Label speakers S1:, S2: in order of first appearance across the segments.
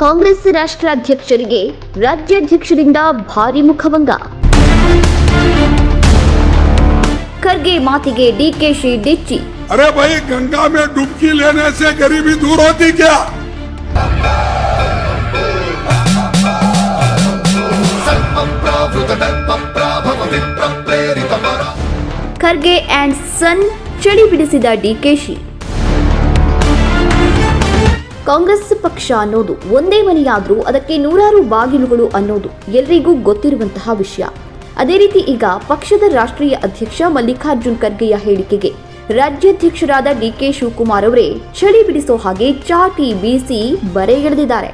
S1: ಕಾಂಗ್ರೆಸ್ ರಾಷ್ಟ್ರಾಧ್ಯಕ್ಷರಿಗೆ ರಾಜ್ಯಾಧ್ಯಕ್ಷರಿಂದ ಭಾರಿ ಮುಖಭಂಗ ಖರ್ಗೆ ಮಾತಿಗೆ ಡಿಕೆಶಿ ಡಿಚ್ಚಿ
S2: अरे भाई गंगा में डुबकी लेने से गरीबी दूर होती क्या
S1: ಖರ್ಗೆ ಆ್ಯಂಡ್ ಸನ್ ಚಳಿ ಬಿಡಿಸಿದ ಡಿಕೆಶಿ ಕಾಂಗ್ರೆಸ್ ಪಕ್ಷ ಅನ್ನೋದು ಒಂದೇ ಮನೆಯಾದರೂ ಅದಕ್ಕೆ ನೂರಾರು ಬಾಗಿಲುಗಳು ಅನ್ನೋದು ಎಲ್ರಿಗೂ ಗೊತ್ತಿರುವಂತಹ ವಿಷಯ. ಅದೇ ರೀತಿ ಈಗ ಪಕ್ಷದ ರಾಷ್ಟ್ರೀಯ ಅಧ್ಯಕ್ಷ ಮಲ್ಲಿಕಾರ್ಜುನ್ ಖರ್ಗೆಯ ಹೇಳಿಕೆಗೆ ರಾಜ್ಯಾಧ್ಯಕ್ಷರಾದ ಡಿಕೆ ಶಿವಕುಮಾರ್ ಅವರೇ ಚಳಿ ಬಿಡಿಸೋ ಹಾಗೆ ಚಾಟಿ ಬೀಸಿ ಬರೆಗೆಳೆದಿದ್ದಾರೆ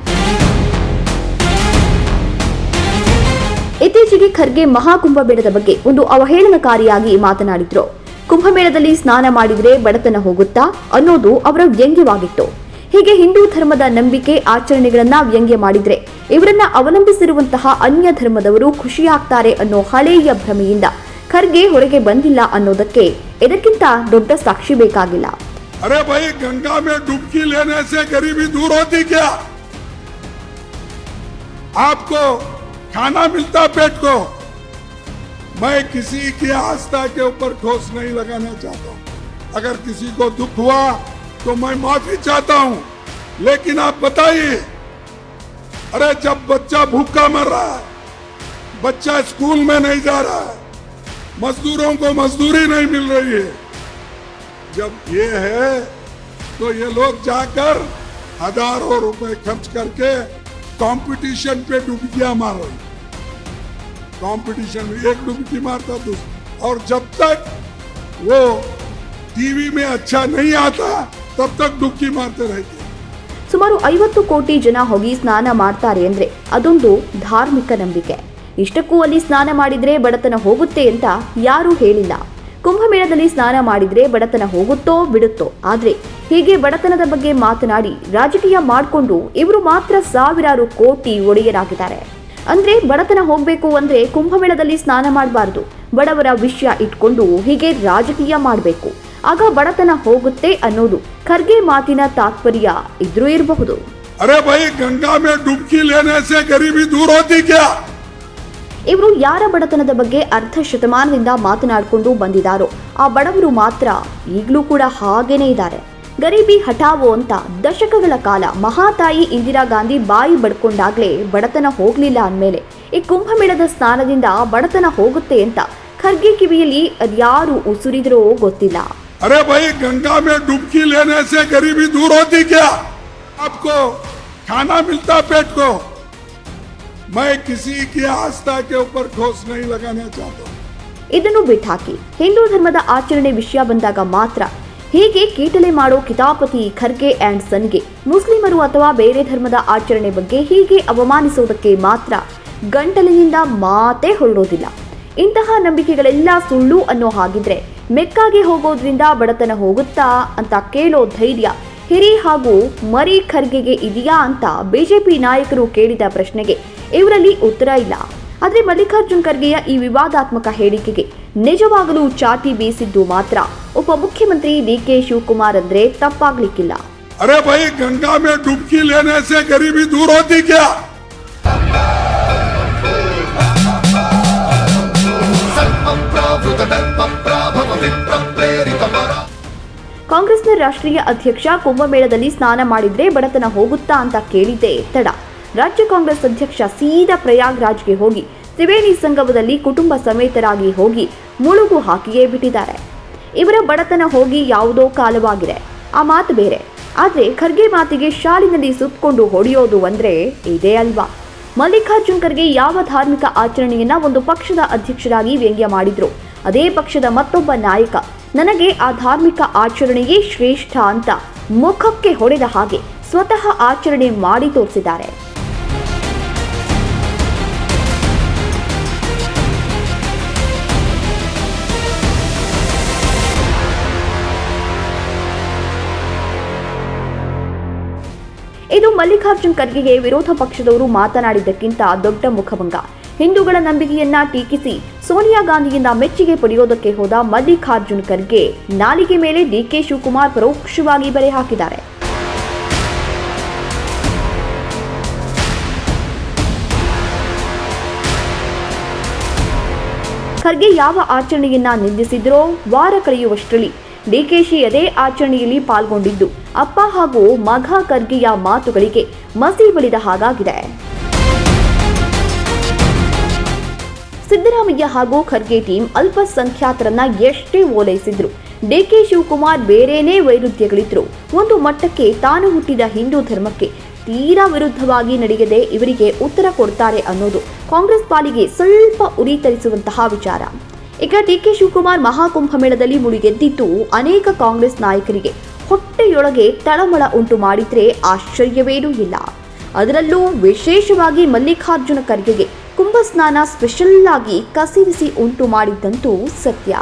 S1: ಇತ್ತೀಚೆಗೆ ಖರ್ಗೆ ಮಹಾಕುಂಭಮೇಳದ ಬಗ್ಗೆ ಒಂದು ಅವಹೇಳನಕಾರಿಯಾಗಿ ಮಾತನಾಡಿದ್ರು. ಕುಂಭಮೇಳದಲ್ಲಿ ಸ್ನಾನ ಮಾಡಿದ್ರೆ ಬಡತನ ಹೋಗುತ್ತಾ ಅನ್ನೋದು ಅವರ ವ್ಯಂಗ್ಯವಾಗಿತ್ತು. ಹೀಗೆ ಹಿಂದೂ ಧರ್ಮದ ನಂಬಿಕೆ ಆಚರಣೆಗಳನ್ನ ವ್ಯಂಗ್ಯ ಮಾಡಿದ್ರೆ ಇವರನ್ನ ಅವಲಂಬಿಸಿರುವಂತಹ ಅನ್ಯ ಧರ್ಮದವರು ಖುಷಿಯಾಗ್ತಾರೆ ಅನ್ನೋ ಹಳೆಯ ಭ್ರಮೆಯಿಂದ ಖರ್ಗೆ ಹೊರಗೆ ಬಂದಿಲ್ಲ ಅನ್ನೋದಕ್ಕೆ ಇದಕ್ಕಿಂತ ದೊಡ್ಡ ಸಾಕ್ಷಿ ಬೇಕಾಗಿಲ್ಲ
S2: अरे भाई गंगा में डुबकी लेने से गरीबी दूर होती क्या आपको खाना मिलता पेट को मैं किसी की आस्था के ऊपर ठोस नहीं लगाना चाहता हूं अगर किसी को दुख हुआ तो मैं माफ़ी चाहता हूँ। लेकिन आप बताइए, अरे जब बच्चा भूखा मर रहा है, बच्चा स्कूल में नहीं जा रहा है, मजदूरों को मजदूरी नहीं मिल रही है। जब ये है तो ये लोग जाकर हज़ारों रुपए खर्च करके कंपटीशन पे डुबकियाँ मार। रहे कंपटीशन में एक डुबकी मारता दूसरा। और जब तक वो टीवी में अच्छा नहीं आता तब तक डुबकी मारते रहते
S1: ಸುಮಾರು ಐವತ್ತು ಕೋಟಿ ಜನ ಹೋಗಿ ಸ್ನಾನ ಮಾಡ್ತಾರೆ ಅಂದ್ರೆ ಅದೊಂದು ಧಾರ್ಮಿಕ ನಂಬಿಕೆ ಇಷ್ಟಕ್ಕೂ ಅಲ್ಲಿ ಸ್ನಾನ ಮಾಡಿದ್ರೆ ಬಡತನ ಹೋಗುತ್ತೆ ಅಂತ ಯಾರೂ ಹೇಳಿಲ್ಲ ಕುಂಭಮೇಳದಲ್ಲಿ ಸ್ನಾನ ಮಾಡಿದ್ರೆ ಬಡತನ ಹೋಗುತ್ತೋ ಬಿಡುತ್ತೋ ಆದ್ರೆ ಹೀಗೆ ಬಡತನದ ಬಗ್ಗೆ ಮಾತನಾಡಿ ರಾಜಕೀಯ ಮಾಡಿಕೊಂಡು ಇವರು ಮಾತ್ರ ಸಾವಿರಾರು ಕೋಟಿ ಒಡೆಯರಾಗಿದ್ದಾರೆ ಅಂದ್ರೆ ಬಡತನ ಹೋಗ್ಬೇಕು ಅಂದ್ರೆ ಕುಂಭಮೇಳದಲ್ಲಿ ಸ್ನಾನ ಮಾಡಬಾರ್ದು ಬಡವರ ವಿಷಯ ಇಟ್ಕೊಂಡು ಹೀಗೆ ರಾಜಕೀಯ ಮಾಡಬೇಕು ಆಗ ಬಡತನ ಹೋಗುತ್ತೆ ಅನ್ನೋದು ಖರ್ಗೆ ಮಾತಿನ ತಾತ್ಪರ್ಯ ಇದ್ರೂ ಇರಬಹುದು.
S2: ಅರೆ ಭೈ ಗಂಗಾ ಮೇ ಡುಬ್ಕಿ ಲೇನೆ ಗರಿಬಿ ದೂರ ಹೋತಿ ಕ್ಯಾ?
S1: ಇವರು ಯಾರ ಬಡತನದ ಬಗ್ಗೆ ಅರ್ಧ ಶತಮಾನದಿಂದ ಮಾತನಾಡಿಕೊಂಡು ಬಂದಿದ್ದಾರೋ ಆ ಬಡವರು ಮಾತ್ರ ಈಗಲೂ ಕೂಡ ಹಾಗೇನೇ ಇದ್ದಾರೆ. ಗರೀಬಿ ಹಠಾವೋ ಅಂತ ದಶಕಗಳ ಕಾಲ ಮಹಾತಾಯಿ ಇಂದಿರಾ ಗಾಂಧಿ ಬಾಯಿ ಬಡ್ಕೊಂಡಾಗ್ಲೇ ಬಡತನ ಹೋಗ್ಲಿಲ್ಲ ಅಂದಮೇಲೆ ಈ ಕುಂಭಮೇಳದ ಸ್ನಾನದಿಂದ ಬಡತನ ಹೋಗುತ್ತೆ ಅಂತ ಖರ್ಗೆ ಕಿವಿಯಲ್ಲಿ ಅದ್ಯಾರು ಉಸುರಿದ್ರೋ ಗೊತ್ತಿಲ್ಲ.
S2: अरे भाई गंगा में डुबकी लेने से गरीबी दूर होती क्या आपको खाना मिलता पेट को मैं किसी की आस्था के ऊपर ठोस नहीं लगाना चाहता हूं
S1: ಇದನ್ನು ಬಿಟ್ಟಾಕಿ ಹಿಂದೂ ಧರ್ಮದ ಆಚರಣೆ ವಿಷಯ ಬಂದಾಗ ಮಾತ್ರ ಹೀಗೆ ಕೀಟಲೆ ಮಾಡೋ ಕಿತಾಪತಿ ಖರ್ಗೆ ಆ್ಯಂಡ್ ಸನ್ಗೆ ಮುಸ್ಲಿಮರು ಅಥವಾ ಬೇರೆ ಧರ್ಮದ ಆಚರಣೆ ಬಗ್ಗೆ ಹೀಗೆ ಅವಮಾನಿಸೋದಕ್ಕೆ ಮಾತ್ರ ಗಂಟಲಿನಿಂದ ಮಾತೇ ಹೊರಡೋದಿಲ್ಲ ಇಂತಹ ನಂಬಿಕೆಗಳೆಲ್ಲ ಸುಳ್ಳು ಅನ್ನೋ ಹಾಗಿದ್ರೆ ಮೆಕ್ಕಾಗೆ ಹೋಗೋದ್ರಿಂದ ಬಡತನ ಹೋಗುತ್ತಾ ಅಂತ ಕೇಳೋ ಧೈರ್ಯ ಹಿರಿ ಹಾಗೂ ಮರಿ ಖರ್ಗೆಗೆ ಇದೆಯಾ ಅಂತ ಬಿಜೆಪಿ ನಾಯಕರು ಕೇಳಿದ ಪ್ರಶ್ನೆಗೆ ಇವರಲ್ಲಿ ಉತ್ತರ ಇಲ್ಲ. ಆದರೆ ಮಲ್ಲಿಕಾರ್ಜುನ್ ಖರ್ಗೆಯ ಈ ವಿವಾದಾತ್ಮಕ ಹೇಳಿಕೆಗೆ ನಿಜವಾಗಲೂ ಚಾಟಿ ಬೀಸಿದ್ದು ಮಾತ್ರ. ಉಪಮುಖ್ಯಮಂತ್ರಿ ಡಿ ಕೆ ಶಿವಕುಮಾರ್ ಅಂದ್ರೆ ತಪ್ಪಾಗ್ಲಿಕ್ಕಿಲ್ಲ.
S2: ಅರೆ ಭೈ ಗಂಗಾ ಮೇ ಡುಬ್ಕಿ ಲೇನೆ ಗರಿಬಿ ದೂರ ಹೋತಿ ಕ್ಯಾ?
S1: ಕಾಂಗ್ರೆಸ್ನ ರಾಷ್ಟ್ರೀಯ ಅಧ್ಯಕ್ಷ ಕುಂಭಮೇಳದಲ್ಲಿ ಸ್ನಾನ ಮಾಡಿದ್ರೆ ಬಡತನ ಹೋಗುತ್ತಾ ಅಂತ ಕೇಳಿದ್ದೆ ತಡ. ರಾಜ್ಯ ಕಾಂಗ್ರೆಸ್ ಅಧ್ಯಕ್ಷ ಸೀದಾ ಪ್ರಯಾಗ್ರಾಜ್ಗೆ ಹೋಗಿ, ತ್ರಿವೇಣಿ ಸಂಗಮದಲ್ಲಿ ಕುಟುಂಬ ಸಮೇತರಾಗಿ ಹೋಗಿ ಮುಳುಗು ಹಾಕಿಯೇ ಬಿಟ್ಟಿದ್ದಾರೆ. ಇವರ ಬಡತನ ಹೋಗಿ ಯಾವುದೋ ಕಾಲವಾಗಿದೆ. ಆ ಮಾತು ಬೇರೆ. ಆದರೆ ಖರ್ಗೆ ಮಾತಿಗೆ ಶಾಲಿನಲ್ಲಿ ಸುತ್ತಕೊಂಡು ಹೊಡೆಯೋದು ಅಂದರೆ ಇದೇ ಅಲ್ವಾ? ಮಲ್ಲಿಕಾರ್ಜುನ್ ಖರ್ಗೆ ಯಾವ ಧಾರ್ಮಿಕ ಆಚರಣೆಯನ್ನ ಒಂದು ಪಕ್ಷದ ಅಧ್ಯಕ್ಷರಾಗಿ ವ್ಯಂಗ್ಯ ಮಾಡಿದ್ರು? ಅದೇ ಪಕ್ಷದ ಮತ್ತೊಬ್ಬ ನಾಯಕ. ನನಗೆ ಆ ಧಾರ್ಮಿಕ ಆಚರಣೆಯೇ ಶ್ರೇಷ್ಠ ಅಂತ ಮುಖಕ್ಕೆ ಹೊಡೆದ ಹಾಗೆ ಸ್ವತಃ ಆಚರಣೆ ಮಾಡಿ ತೋರಿಸಿದ್ದಾರೆ. ಇದು ಮಲ್ಲಿಕಾರ್ಜುನ್ ಖರ್ಗೆಗೆ ವಿರೋಧ ಪಕ್ಷದವರು ಮಾತನಾಡಿದ್ದಕ್ಕಿಂತ ದೊಡ್ಡ ಮುಖಭಂಗ. ಹಿಂದೂಗಳ ನಂಬಿಕೆಯನ್ನ ಟೀಕಿಸಿ ಸೋನಿಯಾ ಗಾಂಧಿಯಿಂದ ಮೆಚ್ಚುಗೆ ಪಡೆಯೋದಕ್ಕೆ ಹೋದ ಮಲ್ಲಿಕಾರ್ಜುನ್ ಖರ್ಗೆ ನಾಲಿಗೆ ಮೇಲೆ ಡಿಕೆ ಶಿವಕುಮಾರ್ ಪರೋಕ್ಷವಾಗಿ ಬರೆ ಹಾಕಿದ್ದಾರೆ. ಖರ್ಗೆ ಯಾವ ಆಚರಣೆಯನ್ನ ನಿಂದಿಸಿದ್ರೋ ವಾರ ಕಳೆಯುವಷ್ಟರಲ್ಲಿ ಡಿಕೆಶಿ ಅದೇ ಆಚರಣೆಯಲ್ಲಿ ಪಾಲ್ಗೊಂಡಿದ್ದು ಅಪ್ಪ ಹಾಗೂ ಮಘ ಖರ್ಗೆಯ ಮಾತುಗಳಿಗೆ ಮಸಿ ಬಳಿದ ಹಾಗಾಗಿದೆ. ಸಿದ್ದರಾಮಯ್ಯ ಹಾಗೂ ಖರ್ಗೆ ಟೀಮ್ ಅಲ್ಪಸಂಖ್ಯಾತರನ್ನ ಎಷ್ಟೇ ಓಲೈಸಿದ್ರು. ಡಿಕೆ ಶಿವಕುಮಾರ್ ಬೇರೇನೇ ವೈರುಧ್ಯಗಳಿದ್ರು. ಒಂದು ಮಟ್ಟಕ್ಕೆ ತಾನು ಹುಟ್ಟಿದ ಹಿಂದೂ ಧರ್ಮಕ್ಕೆ ತೀರಾ ವಿರುದ್ಧವಾಗಿ ನಡೆಯದೆ ಇವರಿಗೆ ಉತ್ತರ ಕೊಡ್ತಾರೆ ಅನ್ನೋದು ಕಾಂಗ್ರೆಸ್ ಪಾಲಿಗೆ ಸ್ವಲ್ಪ ಉರಿ ತರಿಸುವಂತಹ ವಿಚಾರ. ಈಗ ಡಿಕೆ ಶಿವಕುಮಾರ್ ಮಹಾಕುಂಭಮೇಳದಲ್ಲಿ ಮುಳುಗೆದ್ದಿದ್ದು ಅನೇಕ ಕಾಂಗ್ರೆಸ್ ನಾಯಕರಿಗೆ ಹೊಟ್ಟೆಯೊಳಗೆ ತಳಮಳ ಉಂಟು ಮಾಡಿದ್ರೆ ಆಶ್ಚರ್ಯವೇನೂ ಇಲ್ಲ. ಅದರಲ್ಲೂ ವಿಶೇಷವಾಗಿ ಮಲ್ಲಿಕಾರ್ಜುನ ಖರ್ಗೆಗೆ ಕುಂಭಸ್ನಾನ ಸ್ಪೆಷಲ್ ಆಗಿ ಕಸಿವಿಸಿ ಉಂಟು ಮಾಡಿದ್ದಂತೂ ಸತ್ಯ.